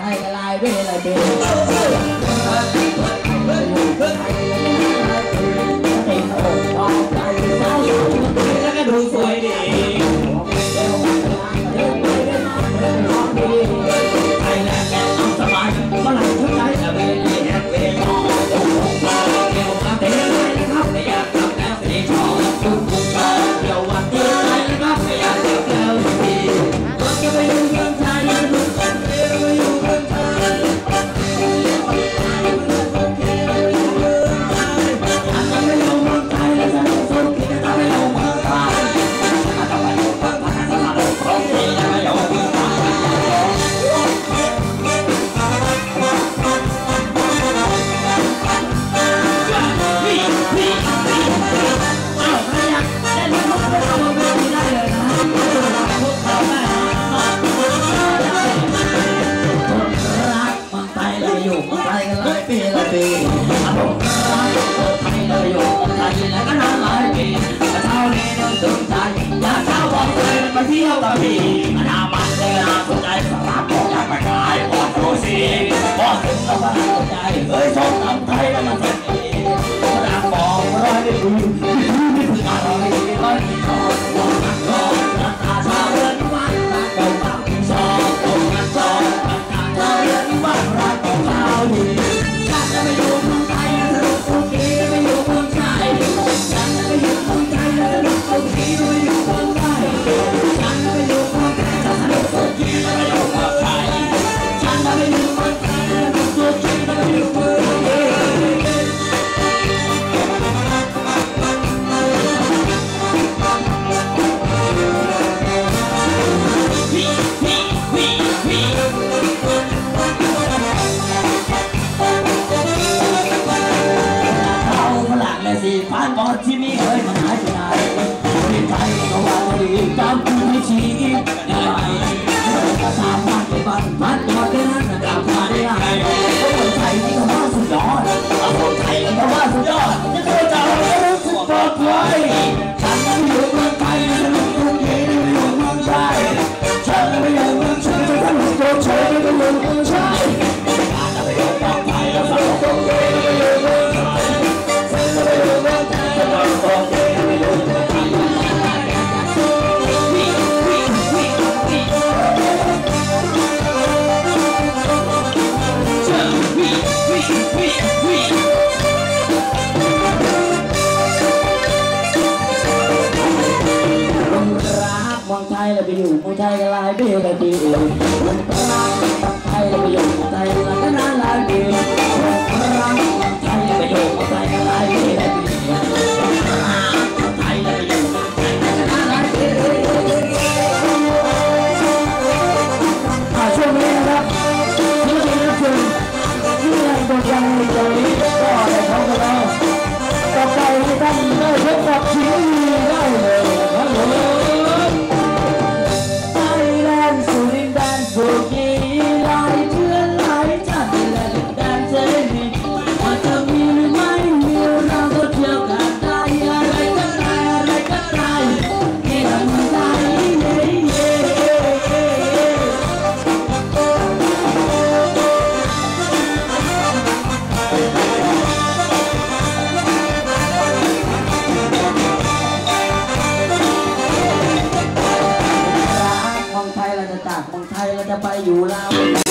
ใจยลายเวลาเดิน 大学已经 ผ่านบอดที่ไม่เคยมาหายไปไหนไม่ไยก็ว่าดีตากูไม่ชี้ได้ก็ตามมานไปบ้านพัดบอดได้นั่นกลับมาได้ไงคนไทยนี่ก็ว่าสุดยอดคนไทยก็ว่าสุดยอดไม่เคยจะรู้สึกปลอดภัยฉันนั้นอยู่เมืองไทยฉันอยู่กุงเทพอยู่เมืองไทยฉันไม่อยู่เมืองไทยฉันอยู่กรุงเทพอยู่เมืองไทอ ใจลายเบี้ยแต่ดีอื่นใจประโยชน์ใจลายน่าลายเบี้ยใจประโยชน์ใจลายเบี้ยแต่ดีช่วงนี้นะที่เราจะที่เราจะยังในตอนนี้ก็ได้ท้องกัล้วต่อไให้ท่านได้พบกับชีวิต ไปอยู่เรา